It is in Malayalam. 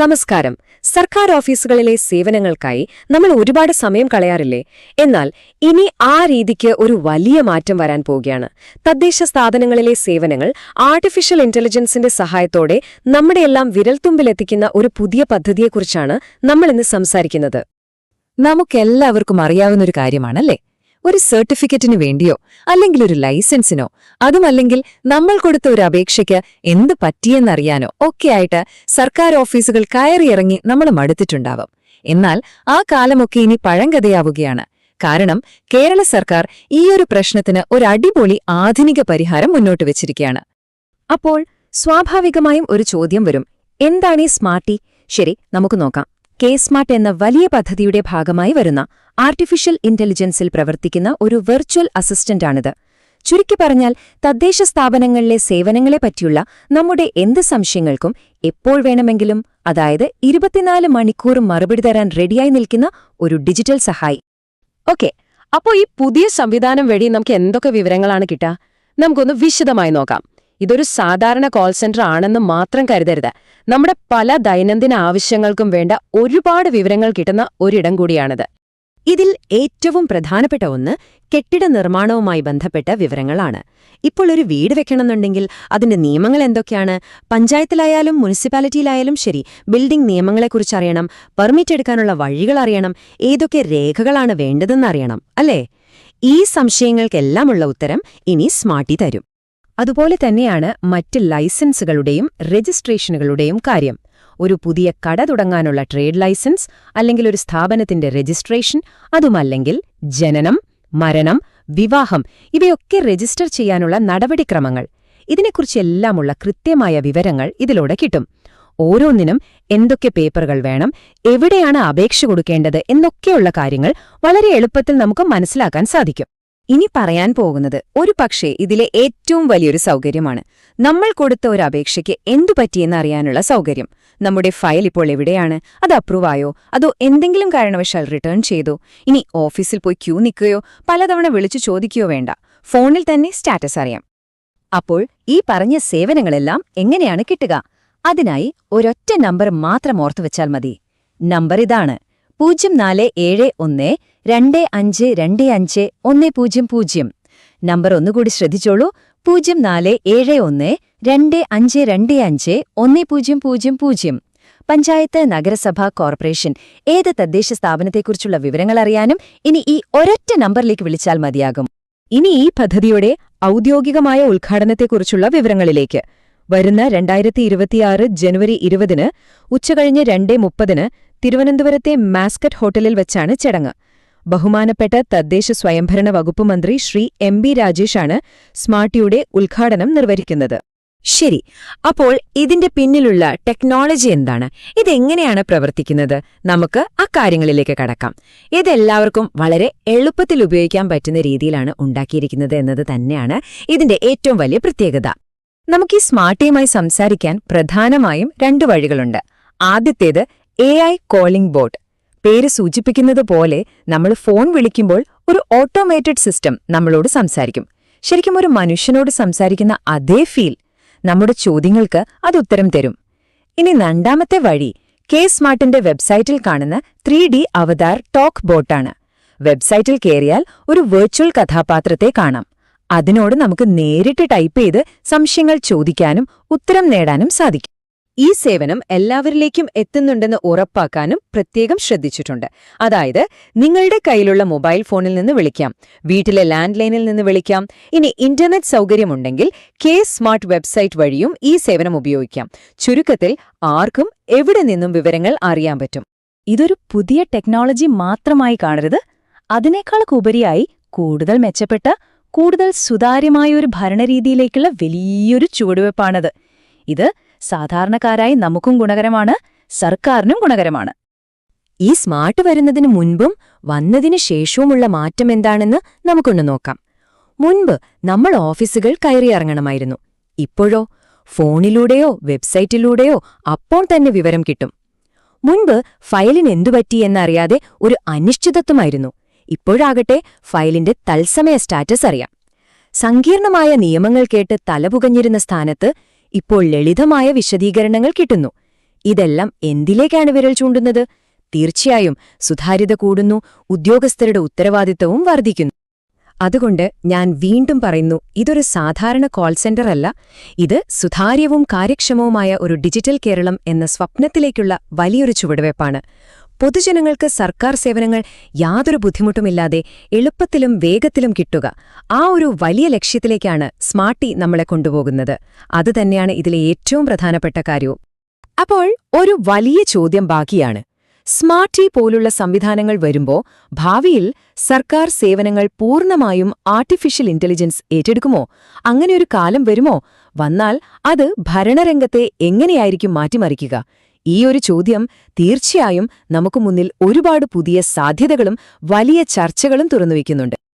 നമസ്കാരം. സർക്കാർ ഓഫീസുകളിലെ സേവനങ്ങൾക്കായി നമ്മൾ ഒരുപാട് സമയം കളയാറില്ലേ? എന്നാൽ ഇനി ആ രീതിക്ക് ഒരു വലിയ മാറ്റം വരാൻ പോവുകയാണ്. തദ്ദേശ സ്ഥാപനങ്ങളിലെ സേവനങ്ങൾ ആർട്ടിഫിഷ്യൽ ഇന്റലിജൻസിന്റെ സഹായത്തോടെ നമ്മുടെയെല്ലാം വിരൽത്തുമ്പിലെത്തിക്കുന്ന ഒരു പുതിയ പദ്ധതിയെക്കുറിച്ചാണ് നമ്മൾ ഇന്ന് സംസാരിക്കുന്നത്. നമുക്കെല്ലാവർക്കും അറിയാവുന്നൊരു കാര്യമാണല്ലേ? ഒരു സർട്ടിഫിക്കറ്റിന് വേണ്ടിയോ അല്ലെങ്കിൽ ഒരു ലൈസൻസിനോ അതുമല്ലെങ്കിൽ നമ്മൾ കൊടുത്ത ഒരു അപേക്ഷയ്ക്ക് എന്ത് പറ്റിയെന്നറിയാനോ ഒക്കെയായിട്ട് സർക്കാർ ഓഫീസുകൾ കയറിയിറങ്ങി നമ്മൾ മടുത്തിട്ടുണ്ടാവും. എന്നാൽ ആ കാലമൊക്കെ ഇനി പഴങ്കഥയാവുകയാണ്. കാരണം കേരള സർക്കാർ ഈയൊരു പ്രശ്നത്തിന് ഒരു അടിപൊളി ആധുനിക പരിഹാരം മുന്നോട്ട് വെച്ചിരിക്കുകയാണ്. അപ്പോൾ സ്വാഭാവികമായും ഒരു ചോദ്യം വരും. എന്താണ് ഈ സ്മാർട്ടി? ശരി നമുക്ക് നോക്കാം. കെ സ്മാർട്ട് എന്ന വലിയ പദ്ധതിയുടെ ഭാഗമായി വരുന്ന ആർട്ടിഫിഷ്യൽ ഇന്റലിജൻസിൽ പ്രവർത്തിക്കുന്ന ഒരു വെർച്വൽ അസിസ്റ്റന്റാണിത്. ചുരുക്കി പറഞ്ഞാൽ തദ്ദേശ സ്ഥാപനങ്ങളിലെ സേവനങ്ങളെപ്പറ്റിയുള്ള നമ്മുടെ എന്ത് സംശയങ്ങൾക്കും എപ്പോൾ വേണമെങ്കിലും അതായത് ഇരുപത്തിനാല് മണിക്കൂർ മറുപടി തരാൻ റെഡിയായി നിൽക്കുന്ന ഒരു ഡിജിറ്റൽ സഹായി. ഓക്കെ അപ്പോൾ ഈ പുതിയ സംവിധാനം വഴി നമുക്ക് എന്തൊക്കെ വിവരങ്ങളാണ് കിട്ടുക? നമുക്കൊന്ന് വിശദമായി നോക്കാം. ഇതൊരു സാധാരണ കോൾ സെന്റർ ആണെന്ന് മാത്രം കരുതരുത്. നമ്മുടെ പല ദൈനംദിന ആവശ്യങ്ങൾക്കും വേണ്ട ഒരുപാട് വിവരങ്ങൾ കിട്ടുന്ന ഒരിടം കൂടിയാണിത്. ഇതിൽ ഏറ്റവും പ്രധാനപ്പെട്ട ഒന്ന് കെട്ടിട നിർമ്മാണവുമായി ബന്ധപ്പെട്ട വിവരങ്ങളാണ്. ഇപ്പോൾ ഒരു വീട് വെക്കണമെന്നുണ്ടെങ്കിൽ അതിന്റെ നിയമങ്ങൾ എന്തൊക്കെയാണ്? പഞ്ചായത്തിലായാലും മുനിസിപ്പാലിറ്റിയിലായാലും ശരി ബിൽഡിംഗ് നിയമങ്ങളെക്കുറിച്ച് അറിയണം പെർമിറ്റ് എടുക്കാനുള്ള വഴികൾ അറിയണം ഏതൊക്കെ രേഖകളാണ് വേണ്ടതെന്നറിയണം അല്ലേ? ഈ സംശയങ്ങൾക്കെല്ലാമുള്ള ഉത്തരം ഇനി സ്മാർട്ടി തരും. അതുപോലെ തന്നെയാണ് മറ്റ് ലൈസൻസുകളുടെയും രജിസ്ട്രേഷനുകളുടെയും കാര്യം. ഒരു പുതിയ കട തുടങ്ങാനുള്ള ട്രേഡ് ലൈസൻസ് അല്ലെങ്കിൽ ഒരു സ്ഥാപനത്തിന്റെ രജിസ്ട്രേഷൻ അതുമല്ലെങ്കിൽ ജനനം മരണം വിവാഹം ഇവയൊക്കെ രജിസ്റ്റർ ചെയ്യാനുള്ള നടപടിക്രമങ്ങൾ. ഇതിനെക്കുറിച്ചെല്ലാമുള്ള കൃത്യമായ വിവരങ്ങൾ ഇതിലൂടെ കിട്ടും. ഓരോന്നിനും എന്തൊക്കെ പേപ്പറുകൾ വേണം എവിടെയാണ് അപേക്ഷ കൊടുക്കേണ്ടത് എന്നൊക്കെയുള്ള കാര്യങ്ങൾ വളരെ എളുപ്പത്തിൽ നമുക്ക് മനസ്സിലാക്കാൻ സാധിക്കും. ഇനി പറയാൻ പോകുന്നത് ഒരു പക്ഷേ ഇതിലെ ഏറ്റവും വലിയൊരു സൗകര്യമാണ്. നമ്മൾ കൊടുത്ത ഒരു അപേക്ഷയ്ക്ക് എന്തു പറ്റിയെന്ന് അറിയാനുള്ള സൗകര്യം. നമ്മുടെ ഫയൽ ഇപ്പോൾ എവിടെയാണ്? അത് അപ്രൂവ് ആയോ? അതോ എന്തെങ്കിലും കാരണവശാൽ റിട്ടേൺ ചെയ്തോ? ഇനി ഓഫീസിൽ പോയി ക്യൂ നിൽക്കുകയോ പലതവണ വിളിച്ചു ചോദിക്കുകയോ വേണ്ട. ഫോണിൽ തന്നെ സ്റ്റാറ്റസ് അറിയാം. അപ്പോൾ ഈ പറഞ്ഞ സേവനങ്ങളെല്ലാം എങ്ങനെയാണ് കിട്ടുക? അതിനായി ഒരൊറ്റ നമ്പർ മാത്രം ഓർത്തുവെച്ചാൽ മതി. നമ്പർ ഇതാണ്. പൂജ്യം നാല് ഏഴ് ഒന്ന് രണ്ട് അഞ്ച് രണ്ട് അഞ്ച് ഒന്ന് പൂജ്യം പൂജ്യം. നമ്പർ ഒന്നുകൂടി ശ്രദ്ധിച്ചോളൂ. പൂജ്യം നാല് ഏഴ് ഒന്ന് രണ്ട് അഞ്ച് രണ്ട് അഞ്ച് ഒന്ന് പൂജ്യം പൂജ്യം പൂജ്യം. പഞ്ചായത്ത് നഗരസഭ കോർപ്പറേഷൻ ഏത് തദ്ദേശ സ്ഥാപനത്തെക്കുറിച്ചുള്ള വിവരങ്ങൾ അറിയാനും ഇനി ഈ ഒരൊറ്റ നമ്പറിലേക്ക് വിളിച്ചാൽ മതിയാകും. ഇനി ഈ പദ്ധതിയുടെ ഔദ്യോഗികമായ ഉദ്ഘാടനത്തെക്കുറിച്ചുള്ള വിവരങ്ങളിലേക്ക്. വരുന്ന രണ്ടായിരത്തി ഇരുപത്തിയാറ് ജനുവരി ഇരുപതിന് ഉച്ചകഴിഞ്ഞ് രണ്ടേ മുപ്പതിന് തിരുവനന്തപുരത്തെ മാസ്കറ്റ് ഹോട്ടലിൽ വെച്ചാണ് ചടങ്ങ്. ബഹുമാനപ്പെട്ട തദ്ദേശ സ്വയംഭരണ വകുപ്പ് മന്ത്രി ശ്രീ എം ബി രാജേഷാണ് സ്മാർട്ടിയുടെ ഉദ്ഘാടനം നിർവഹിക്കുന്നത്. ശരി അപ്പോൾ ഇതിന്റെ പിന്നിലുള്ള ടെക്നോളജി എന്താണ്? ഇതെങ്ങനെയാണ് പ്രവർത്തിക്കുന്നത്? നമുക്ക് ആ കാര്യങ്ങളിലേക്ക് കടക്കാം. ഇതെല്ലാവർക്കും വളരെ എളുപ്പത്തിൽ ഉപയോഗിക്കാൻ പറ്റുന്ന രീതിയിലാണ് ഉണ്ടാക്കിയിരിക്കുന്നത് എന്നത് തന്നെയാണ് ഇതിന്റെ ഏറ്റവും വലിയ പ്രത്യേകത. നമുക്ക് ഈ സ്മാർട്ടിയുമായി സംസാരിക്കാൻ പ്രധാനമായും രണ്ടു വഴികളുണ്ട്. ആദ്യത്തേത് എ ഐ കോളിംഗ് ബോട്ട് പേര് സൂചിപ്പിക്കുന്നത് പോലെ നമ്മൾ ഫോൺ വിളിക്കുമ്പോൾ ഒരു ഓട്ടോമേറ്റഡ് സിസ്റ്റം നമ്മളോട് സംസാരിക്കും. ശരിക്കും ഒരു മനുഷ്യനോട് സംസാരിക്കുന്ന അതേ ഫീൽ നമ്മുടെ ചോദ്യങ്ങൾക്ക് അത് ഉത്തരം തരും. ഇനി രണ്ടാമത്തെ വഴി കെ സ്മാർട്ടിന്റെ വെബ്സൈറ്റിൽ കാണുന്ന ത്രീ ഡി അവതാർ ടോക്ക് ബോട്ടാണ് വെബ്സൈറ്റിൽ കയറിയാൽ ഒരു വെർച്വൽ കഥാപാത്രത്തെ കാണാം. അതിനോട് നമുക്ക് നേരിട്ട് ടൈപ്പ് ചെയ്ത് സംശയങ്ങൾ ചോദിക്കാനും ഉത്തരം നേടാനും സാധിക്കും. ഈ സേവനം എല്ലാവരിലേക്കും എത്തുന്നുണ്ടെന്ന് ഉറപ്പാക്കാനും പ്രത്യേകം ശ്രദ്ധിച്ചിട്ടുണ്ട്. അതായത് നിങ്ങളുടെ കയ്യിലുള്ള മൊബൈൽ ഫോണിൽ നിന്ന് വിളിക്കാം വീട്ടിലെ ലാൻഡ് ലൈനിൽ നിന്ന് വിളിക്കാം ഇനി ഇന്റർനെറ്റ് സൗകര്യമുണ്ടെങ്കിൽ കെ സ്മാർട്ട് വെബ്സൈറ്റ് വഴിയും ഈ സേവനം ഉപയോഗിക്കാം. ചുരുക്കത്തിൽ ആർക്കും എവിടെ നിന്നും വിവരങ്ങൾ അറിയാൻ പറ്റും. ഇതൊരു പുതിയ ടെക്നോളജി മാത്രമായി കാണരുത്. അതിനേക്കാളൊക്കെ ഉപരിയായി കൂടുതൽ മെച്ചപ്പെട്ട കൂടുതൽ സുതാര്യമായ ഒരു ഭരണരീതിയിലേക്കുള്ള വലിയൊരു ചുവടുവെപ്പാണത്. ഇത് സാധാരണക്കാരായി നമുക്കും ഗുണകരമാണ് സർക്കാരിനും ഗുണകരമാണ്. ഈ സ്മാർട്ട് വരുന്നതിന് മുൻപും വന്നതിനു ശേഷവുമുള്ള മാറ്റം എന്താണെന്ന് നമുക്കൊന്ന് നോക്കാം. മുൻപ് നമ്മൾ ഓഫീസുകൾ കയറിയിറങ്ങണമായിരുന്നു ഇപ്പോഴോ ഫോണിലൂടെയോ വെബ്സൈറ്റിലൂടെയോ അപ്പോൾ തന്നെ വിവരം കിട്ടും. മുൻപ് ഫയലിന് എന്തുപറ്റി എന്നറിയാതെ ഒരു അനിശ്ചിതത്വമായിരുന്നു. ഇപ്പോഴാകട്ടെ ഫയലിന്റെ തത്സമയ സ്റ്റാറ്റസ് അറിയാം. സങ്കീർണമായ നിയമങ്ങൾ കേട്ട് തലപുകഞ്ഞിരുന്ന സ്ഥാനത്ത് ഇപ്പോൾ ലളിതമായ വിശദീകരണങ്ങൾ കിട്ടുന്നു. ഇതെല്ലാം എന്തിലേക്കാണ് വിരൽ ചൂണ്ടുന്നത്? തീർച്ചയായും സുതാര്യത കൂടുന്നു ഉദ്യോഗസ്ഥരുടെ ഉത്തരവാദിത്തവും വർദ്ധിക്കുന്നു. അതുകൊണ്ട് ഞാൻ വീണ്ടും പറയുന്നു ഇതൊരു സാധാരണ കോൾ സെന്റർ അല്ല. ഇത് സുതാര്യവും കാര്യക്ഷമവുമായ ഒരു ഡിജിറ്റൽ കേരളം എന്ന സ്വപ്നത്തിലേക്കുള്ള വലിയൊരു ചുവടുവയ്പ്പാണ്. പൊതുജനങ്ങൾക്ക് സർക്കാർ സേവനങ്ങൾ യാതൊരു ബുദ്ധിമുട്ടുമില്ലാതെ എളുപ്പത്തിലും വേഗത്തിലും കിട്ടുക. ആ ഒരു വലിയ ലക്ഷ്യത്തിലേക്കാണ് സ്മാർട്ടി നമ്മളെ കൊണ്ടുപോകുന്നത്. അതുതന്നെയാണ് ഇതിലെ ഏറ്റവും പ്രധാനപ്പെട്ട കാര്യവും. അപ്പോൾ ഒരു വലിയ ചോദ്യം ബാക്കിയാണ്. സ്മാർട്ടി പോലുള്ള സംവിധാനങ്ങൾ വരുമ്പോൾ ഭാവിയിൽ സർക്കാർ സേവനങ്ങൾ പൂർണമായും ആർട്ടിഫിഷ്യൽ ഇന്റലിജൻസ് ഏറ്റെടുക്കുമോ? അങ്ങനെയൊരു കാലം വരുമോ? വന്നാൽ അത് ഭരണരംഗത്തെ എങ്ങനെയായിരിക്കും മാറ്റിമറിക്കുക? ഈ ഒരു ചോദ്യം തീർച്ചയായും നമുക്ക് മുന്നിൽ ഒരുപാട് പുതിയ സാധ്യതകളും വലിയ ചർച്ചകളും തുറന്നുവെക്കുന്നുണ്ട്